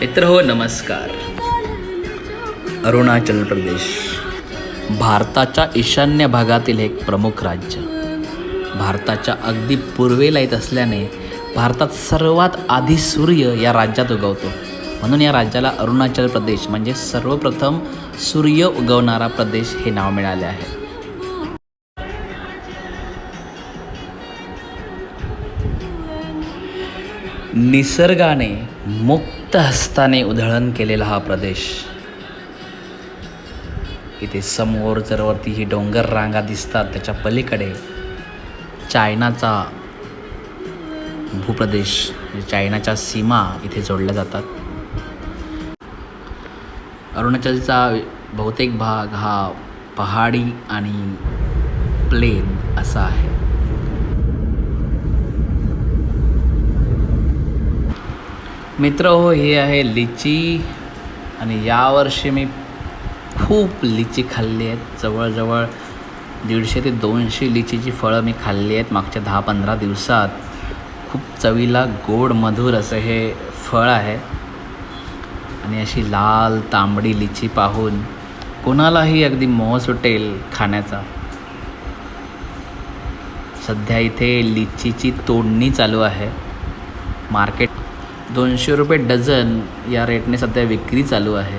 मित्र हो नमस्कार. अरुणाचल प्रदेश भारताच्या ईशान्य भागातील एक प्रमुख राज्य. भारताच्या अगदी पूर्वेला येत असल्याने भारतात सर्वात आधी सूर्य या राज्यात उगवतो. म्हणून या राज्याला अरुणाचल प्रदेश म्हणजे सर्वप्रथम सूर्य उगवणारा प्रदेश हे नाव मिळाले आहे. निसर्गाने मुक्त हस्ताने उधळण केलेला हा प्रदेश. इथे समोर जर वरती ही डोंगर रांगा दिसतात त्याच्या पलीकडे चायनाचा भूप्रदेश म्हणजे चायनाच्या सीमा इथे जोडल्या जातात. अरुणाचलचा बहुतेक भाग हा पहाडी आणि प्लेन असा आहे. मित्र हो हे आहे लिची. आणि यावर्षी मी खूप लिची खाल्ली आहेत. जवळजवळ दीडशे ते दोनशे लिचीची फळं मी खाल्ली आहेत मागच्या दहा पंधरा दिवसात. खूप चवीला गोड मधुर असं हे फळ आहे. आणि अशी लाल तांबडी लिची पाहून कोणालाही अगदी मोह सुटेल खाण्याचा. सध्या इथे लिचीची तोडणी चालू आहे. मार्केट दोनशे रुपये डझन या रेटने सध्या विक्री चालू आहे.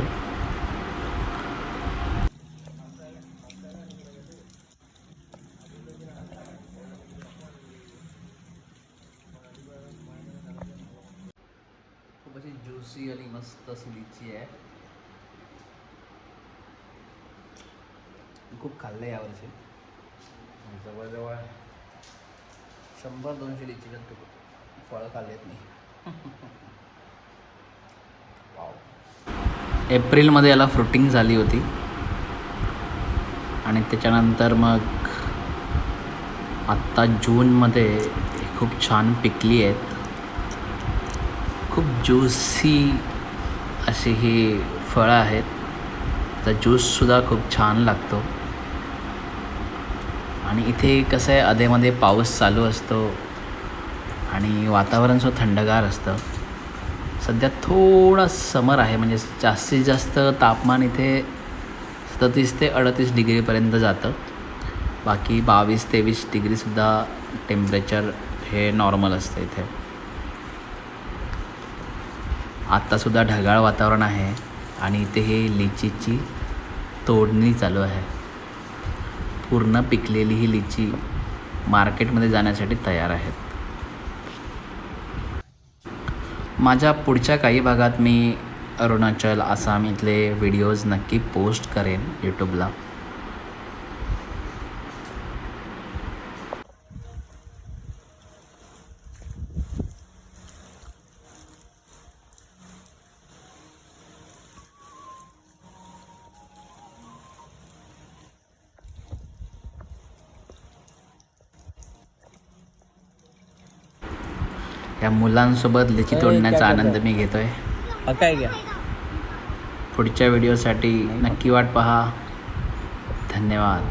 खूप अशी ज्युसी आणि मस्त अशी लिची आहे. खूप खाल्लं आहे यावर्षी जवळजवळ शंभर दोनशे लिचीच्या फळं खाल्लेत मी. एप्रिलमध्ये याला फ्रुटिंग झाली होती. आणि त्याच्यानंतर मग आत्ता जूनमध्ये खूप छान पिकली आहेत. खूप ज्युसी अशी ही फळं आहेत. तर ज्यूससुद्धा खूप छान लागतो. आणि इथे कसं आहे अधेमध्ये पाऊस चालू असतो. आणि वातावरणसुद्धा थंडगार असतं. सध्या थोडा समर आहे म्हणजे जास्तीत जास्त तापमान इथे सदतीस ते अडतीस डिग्रीपर्यंत जातं. बाकी बावीस तेवीस डिग्रीसुद्धा टेम्परेचर हे नॉर्मल असतं इथे. आत्तासुद्धा ढगाळ वातावरण आहे आणि इथे हे लिचीची तोडणी चालू आहे. पूर्ण पिकलेली ही लिची मार्केटमध्ये जाण्यासाठी तयार आहेत. माझ्या पुढच्या काही भागात मी अरुणाचल आसाम इथले व्हिडिओज नक्की पोस्ट करेन यूट्यूबला या मुलांसोबत लिची तोडण्याचा आनंद मी घेतोय. काय घ्या पुढच्या व्हिडिओसाठी नक्की वाट पहा. धन्यवाद.